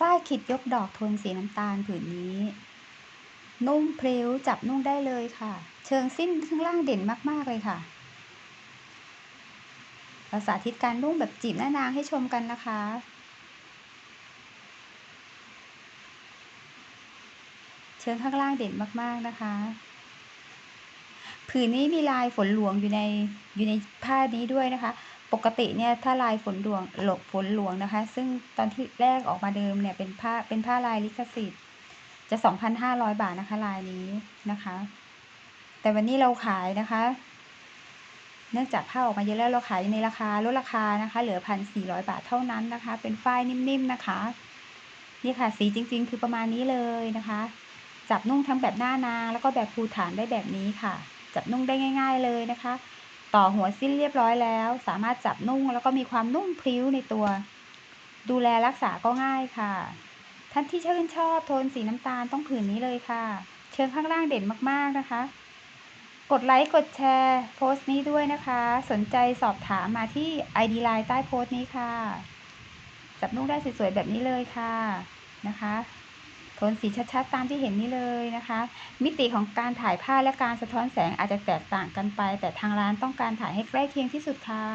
ฝ้ายขิดยกดอกโทนสีน้ำตาลผืนนี้ นุ่มพริ้วจับนุ่งได้เลยค่ะ เชิงสิ้นข้างล่างเด่นมากๆเลยค่ะเราสาธิตการนุ่งแบบจีบหน้านางให้ชมกันนะคะ เชิงข้างล่างเด่นมากๆนะคะ ผืนนี้มีลายฝนหลวงอยู่ในอยู่ในผ้านี้ด้วยนะคะ ปกติเนี่ยถ้าลายฝนหลวงหลบฝนหลวงนะคะ ซึ่งตอนที่แรกออกมาเดิมเนี่ยเป็นผ้าเป็นผ้าลายลิขสิทธิ์ จะ 2,500 บาทนะคะลายนี้นะคะ แต่วันนี้เราขายนะคะ เนื่องจากผ้าออกมาเยอะแล้วเราขายในราคาลดราคานะคะ เหลือ1,400บาทเท่านั้นนะคะ เป็นฝ้ายนิ่มๆนะคะนี่ค่ะสีจริง ๆ คือประมาณนี้เลยนะคะ จับนุ่งทั้งแบบหน้านา แล้วก็แบบภูฐานได้แบบนี้ค่ะ จับนุ่งได้ง่าย ๆเลยนะคะ ต่อหัวสิ้นเรียบร้อยแล้ว สามารถจับนุ่งแล้วก็มีความนุ่มพริ้วในตัว ดูแลรักษาก็ง่ายค่ะ ท่านที่ชื่นชอบโทนสีน้ำตาลต้องผืนนี้เลยค่ะ เชิงข้างล่างเด่นมากๆนะคะ กดไลค์กดแชร์โพสต์นี้ด้วยนะคะ สนใจสอบถามมาที่ ID Line ใต้โพสต์นี้ค่ะ จับนุ่งได้สวยๆแบบนี้เลยค่ะนะคะ โทนสีชัดๆ ตามที่เห็นนี้เลยนะคะ มิติของการถ่ายภาพและการสะท้อนแสงอาจจะแตกต่างกันไป แต่ทางร้านต้องการถ่ายให้ใกล้เคียงที่สุดค่ะ